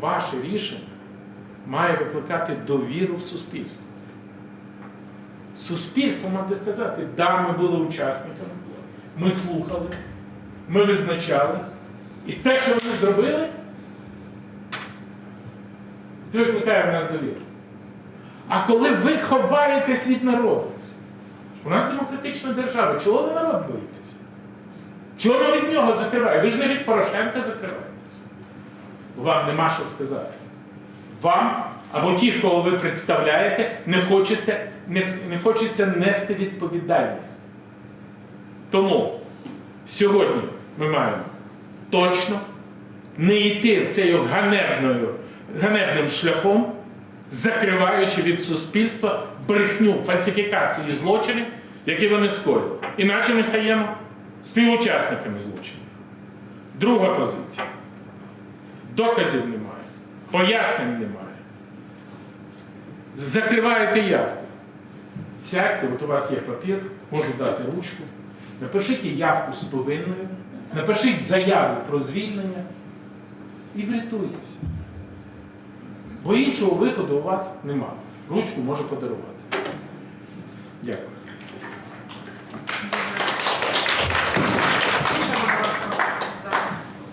ваше рішення має викликати довіру в суспільстві. Суспільство має казати, да, ми були учасниками, ми слухали, ми визначали. І те, що вони зробили, це викликає в нас довіру. А коли ви ховаєтесь від народу, у нас демократична держава, чого ви народ боїтеся? Чого ви від нього закриваєте? Ви ж не від Порошенка закриваєтесь. Вам нема що сказати. Вам або ті, кого ви представляєте, не, хочете, не, не хочеться нести відповідальність. Тому сьогодні ми маємо точно не йти цією ганебною, ганебним шляхом, закриваючи від суспільства брехню фальсифікації злочинів, які вони скоїли. Іначе ми стаємо співучасниками злочинів. Друга позиція. Доказів немає, пояснень немає. Закриваєте явку. Сядьте, от у вас є папір, можу дати ручку. Напишіть явку з повинною, напишіть заяву про звільнення і врятуйтеся. Бо іншого виходу у вас немає. Ручку можу подарувати. Дякую.